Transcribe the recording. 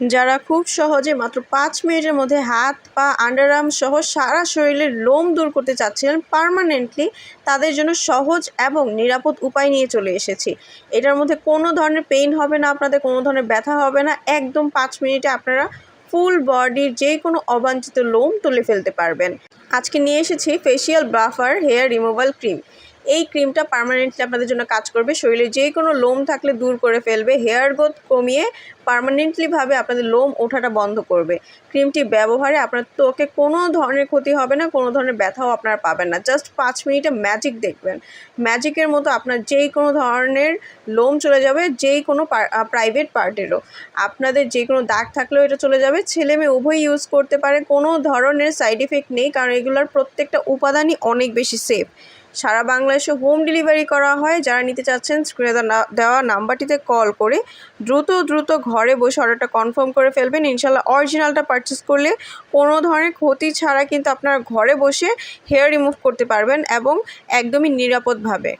যারা খুব সহজে মাত্র পাঁচ মিনিটের মধ্যে হাত, পা, আন্ডারআর্ম সহ সারা শরীরের লোম দূর করতে চাচ্ছিলেন পার্মানেন্টলি, তাদের জন্য সহজ এবং নিরাপদ উপায় নিয়ে চলে এসেছি। এটার মধ্যে কোনো ধরনের পেইন হবে না, আপনাদের কোনো ধরনের ব্যথা হবে না, একদম পাঁচ মিনিটে আপনারা ফুল বডির যে কোনো অবাঞ্ছিত লোম তুলে ফেলতে পারবেন। আজকে নিয়ে এসেছি ফেসিয়াল ব্রাফার হেয়ার রিমুভাল ক্রিম। এই ক্রিমটা পার্মানেন্টলি আপনাদের জন্য কাজ করবে। শরীরে যে কোনো লোম থাকলে দূর করে ফেলবে। হেয়ার গ্রোথ কমিয়ে পার্মানেন্টলিভাবে আপনাদের লোম ওঠাটা বন্ধ করবে। ক্রিমটি ব্যবহারে আপনার ত্বকে কোনো ধরনের ক্ষতি হবে না, কোনো ধরনের ব্যথাও আপনারা পাবেন না। জাস্ট পাঁচ মিনিটে ম্যাজিক দেখবেন। ম্যাজিকের মতো আপনার যেই কোনো ধরনের লোম চলে যাবে যেই কোনো প্রাইভেট পার্টেরও আপনাদের যে কোনো দাগ থাকলেও এটা চলে যাবে। ছেলে মেয়ে উভয় ইউজ করতে পারে। কোনো ধরনের সাইড এফেক্ট নেই, কারণ এগুলোর প্রত্যেকটা উপাদানই অনেক বেশি সেফ সারা বাংলাদেশে হোম ডেলিভারি করা হয়। যারা নিতে চাচ্ছেন স্ক্রিনে দেওয়া নাম্বারটিতে কল করে দ্রুত দ্রুত ঘরে বসে অর্ডারটা কনফার্ম করে ফেলবেন। ইনশাল্লাহ অরিজিনালটা পারচেস করলে কোনো ধরনের ক্ষতি ছাড়া কিন্তু আপনারা ঘরে বসে হেয়ার রিমুভ করতে পারবেন এবং একদমই নিরাপদভাবে।